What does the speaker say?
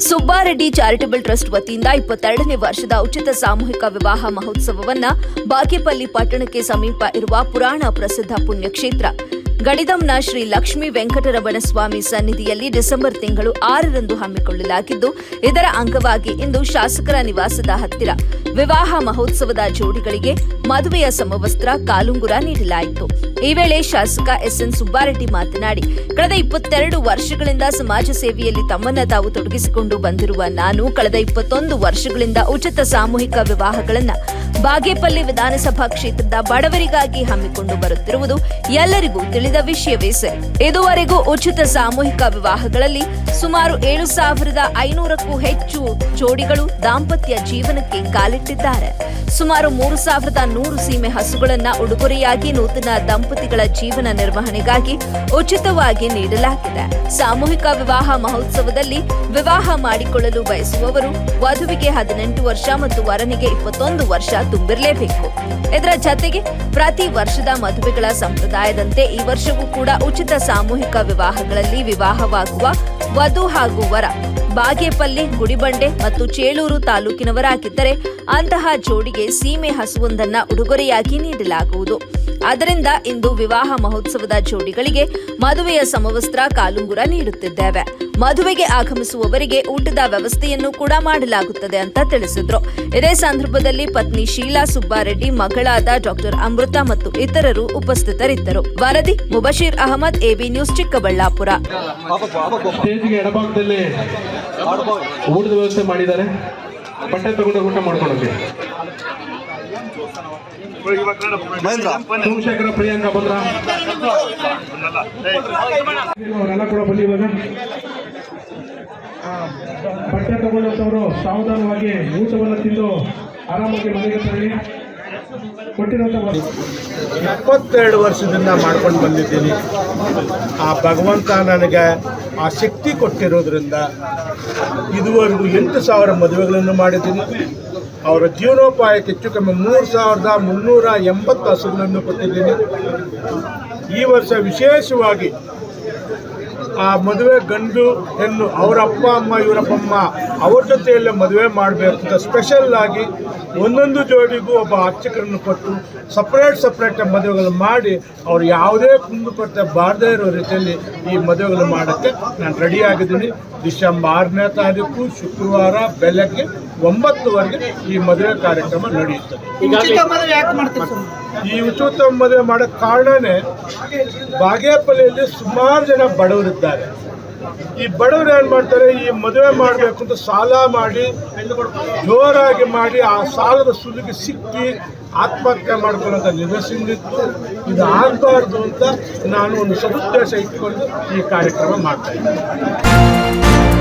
Subbareddy charitable trust ವತಿಯಿಂದ ಇಪ್ಪತ್ತೆರಡನೇ ವರ್ಷದ ಉಚಿತ ಸಾಮೂಹಿಕ ವಿವಾಹ ಮಹೋತ್ಸವವನ್ನ ಬಾಗೇಪಲ್ಲಿ ಪಟ್ಟಣಕ್ಕೆ ಸಮೀಪ ಇರುವ ಪುರಾಣ ಪ್ರಸಿದ್ಧ ಪುಣ್ಯಕ್ಷೇತ್ರ. ಗಡಿದಂನ ಶ್ರೀ ಲಕ್ಷ್ಮೀ ವೆಂಕಟರಮಣ ಸ್ವಾಮಿ ಸನ್ನಿಧಿಯಲ್ಲಿ ಡಿಸೆಂಬರ್ ತಿಂಗಳು ಆರರಂದು ಹಮ್ಮಿಕೊಳ್ಳಲಾಗಿದ್ದು, ಇದರ ಅಂಗವಾಗಿ ಇಂದು ಶಾಸಕರ ನಿವಾಸದ ಹತ್ತಿರ ವಿವಾಹ ಮಹೋತ್ಸವದ ಜೋಡಿಗಳಿಗೆ ಮದುವೆಯ ಸಮವಸ್ತ್ರ, ಕಾಲುಂಗುರ ನೀಡಲಾಯಿತು. ಈ ವೇಳೆ ಶಾಸಕ ಎಸ್ಎನ್ ಸುಬ್ಬಾರೆಡ್ಡಿ ಮಾತನಾಡಿ, ಕಳೆದ ಇಪ್ಪತ್ತೆರಡು ವರ್ಷಗಳಿಂದ ಸಮಾಜ ಸೇವೆಯಲ್ಲಿ ತಮ್ಮನ್ನ ತಾವು ತೊಡಗಿಸಿಕೊಂಡು ಬಂದಿರುವ ನಾನು ಕಳೆದ ಇಪ್ಪತ್ತೊಂದು ವರ್ಷಗಳಿಂದ ಉಚಿತ ಸಾಮೂಹಿಕ ವಿವಾಹಗಳನ್ನು ಬಾಗೇಪಲ್ಲಿ ವಿಧಾನಸಭಾ ಕ್ಷೇತ್ರದ ಬಡವರಿಗಾಗಿ ಹಮ್ಮಿಕೊಂಡು ಬರುತ್ತಿರುವುದು ಎಲ್ಲರಿಗೂ ತಿಳಿದ ವಿಷಯವೇ ಸರ್. ಇದುವರೆಗೂ ಉಚಿತ ಸಾಮೂಹಿಕ ವಿವಾಹಗಳಲ್ಲಿ ಸುಮಾರು ಏಳು ಸಾವಿರದ ಐನೂರಕ್ಕೂ ಹೆಚ್ಚು ಜೋಡಿಗಳು ದಾಂಪತ್ಯ ಜೀವನಕ್ಕೆ ಕಾಲಿಟ್ಟಿದ್ದಾರೆ. ಸುಮಾರು ಮೂರು ಸಾವಿರದ ನೂರು ಸೀಮೆ ಹಸುಗಳನ್ನ ಉಡುಗೊರೆಯಾಗಿ ನೂತನ ದಂಪತಿಗಳ ಜೀವನ ನಿರ್ವಹಣೆಗಾಗಿ ಉಚಿತವಾಗಿ ನೀಡಲಾಗಿದೆ. ಸಾಮೂಹಿಕ ವಿವಾಹ ಮಹೋತ್ಸವದಲ್ಲಿ ವಿವಾಹ ಮಾಡಿಕೊಳ್ಳಲು ಬಯಸುವವರು ವಧುವಿಗೆ ಹದಿನೆಂಟು ವರ್ಷ ಮತ್ತು ವರನಿಗೆ ಇಪ್ಪತ್ತೊಂದು ವರ್ಷ ತುಂಬಿರಲೇಬೇಕು. ಇದರ ಜತೆಗೆ ಪ್ರತಿ ವರ್ಷದ ಮದುವೆಗಳ ಸಂಪ್ರದಾಯದಂತೆ ಈ ವರ್ಷವೂ ಕೂಡ ಉಚಿತ ಸಾಮೂಹಿಕ ವಿವಾಹಗಳಲ್ಲಿ ವಿವಾಹವಾಗುವ ವಧು ಹಾಗೂ ವರ. ಬಾಗೇಪಲ್ಲಿ, ಗುಡಿಬಂಡೆ ಮತ್ತು ಚೇಳೂರು ತಾಲೂಕಿನವರಾಗಿದ್ದರೆ ಅಂತಹ ಜೋಡಿಗೆ ಸೀಮೆ ಹಸುವೊಂದನ್ನು ಉಡುಗೊರೆಯಾಗಿ ನೀಡಲಾಗುವುದು. ಅದರಿಂದ ಇಂದು ವಿವಾಹ ಮಹೋತ್ಸವದ ಜೋಡಿಗಳಿಗೆ ಮದುವೆಯ ಸಮವಸ್ತ್ರ ಕಾಲುಂಗುರ ನೀಡುತ್ತಿದ್ದೇವೆ. ಮದುವೆಗೆ ಆಗಮಿಸುವವರಿಗೆ ಊಟದ ವ್ಯವಸ್ಥೆಯನ್ನು ಕೂಡ ಮಾಡಲಾಗುತ್ತದೆ ಅಂತ ತಿಳಿಸಿದ್ರು. ಇದೇ ಸಂದರ್ಭದಲ್ಲಿ ಪತ್ನಿ ಶೀಲಾ ಸುಬ್ಬಾರೆಡ್ಡಿ ಮಗಳಾದ ಡಾಕ್ಟರ್ ಅಮೃತ ಮತ್ತು ಇತರರು ಉಪಸ್ಥಿತರಿದ್ದರು. ವರದಿ ಮುಬಶೀರ್ ಅಹಮದ್ ಎಬಿ ನ್ಯೂಸ್ ಚಿಕ್ಕಬಳ್ಳಾಪುರ. ಊಟದ ವ್ಯವಸ್ಥೆ ಮಾಡಿದ್ದಾರೆ. ಬಟ್ಟೆ ತಗೊಂಡು ಊಟ ಸೋಮಶೇಖರ ಪ್ರಿಯಾಂಕ ಬಂದ್ರ ಅವರೆಲ್ಲ ಕೂಡ ಬನ್ನಿ ಇವಾಗ ಆ, ಬಟ್ಟೆ ತಗೊಂಡಂತವರು ಸಾವಧಾನವಾಗಿ ಊಟವನ್ನು ತಿಂದು ಆರಾಮಾಗಿ ಮನೆಗೆ ಎಪ್ಪತ್ತೆರಡು ಇಪ್ಪತ್ತೆರಡು ವರ್ಷದಿಂದ ಮಾಡ್ಕೊಂಡು ಬಂದಿದ್ದೀನಿ. ಆ ಭಗವಂತ ನನಗೆ ಆ ಶಕ್ತಿ ಕೊಟ್ಟಿರೋದ್ರಿಂದ ಇದುವರೆಗೂ ಎಂಟು ಸಾವಿರ ಮದುವೆಗಳನ್ನು ಮಾಡಿದ್ದೀನಿ. ಅವರ ಜೀವನೋಪಾಯಕ್ಕೆ ಹೆಚ್ಚು ಕಮ್ಮಿ ಮೂರು ಸಾವಿರದ ಮುನ್ನೂರ ಎಂಬತ್ತು ಹಸುಗಳನ್ನು ಕೊಟ್ಟಿದ್ದೀನಿ. ಈ ವರ್ಷ ವಿಶೇಷವಾಗಿ ಆ ಮದುವೆ ಗಂಡು ಹೆಣ್ಣು ಅವರ ಅಪ್ಪ ಅಮ್ಮ ಇವರಪ್ಪ ಅಮ್ಮ ಅವ್ರ ಜೊತೆಯಲ್ಲೇ ಮದುವೆ ಮಾಡಬೇಕು ಅಂತ ಸ್ಪೆಷಲ್ ಆಗಿ ಒಂದೊಂದು ಜೋಡಿಗೂ ಒಬ್ಬ ಅರ್ಚಕರನ್ನು ಕೊಟ್ಟು ಸಪ್ರೇಟ್ ಸಪ್ರೇಟ್ ಮದುವೆಗಳು ಮಾಡಿ ಅವ್ರು ಯಾವುದೇ ಕುಂದುಕೊರತೆ ಬಾರದೇ ಇರೋ ರೀತಿಯಲ್ಲಿ ಈ ಮದುವೆಗಳು ಮಾಡೋಕ್ಕೆ ನಾನು ರೆಡಿಯಾಗಿದ್ದೀನಿ ಡಿಸೆಂಬರ್ ಆರನೇ ತಾರೀಕು ಶುಕ್ರವಾರ ಬೆಳಗ್ಗೆ ಒಂಬತ್ತುವರೆಗೆ ಈ ಮದುವೆ ಕಾರ್ಯಕ್ರಮ ನಡೆಯುತ್ತದೆ. ಈ ಉಚಿತ ಮದುವೆ ಮಾಡೋಕ್ಕೆ ಕಾರಣನೇ ಬಾಗೇಪಲ್ಲಿಯಲ್ಲಿ ಸುಮಾರು ಜನ ಬಡವರಿದ್ದಾರೆ. ಈ ಬಡವರು ಏನು ಮಾಡ್ತಾರೆ, ಈ ಮದುವೆ ಮಾಡಬೇಕು ಅಂತ ಸಾಲ ಮಾಡಿ, ಜೋರಾಗಿ ಮಾಡಿ ಆ ಸಾಲದ ಸುಲಿಗೆ ಸಿಕ್ಕಿ ಆತ್ಮಹತ್ಯೆ ಮಾಡ್ಕೊಳ್ಳೋಂಥ ನಿದರ್ಶನವಿತ್ತು ಇದು ಆಗಬಾರ್ದು ಅಂತ ನಾನು ಒಂದು ಸದುದ್ದೇಶ ಇಟ್ಕೊಂಡು ಈ ಕಾರ್ಯಕ್ರಮ ಮಾಡ್ತಾ ಇದ್ದೀನಿ.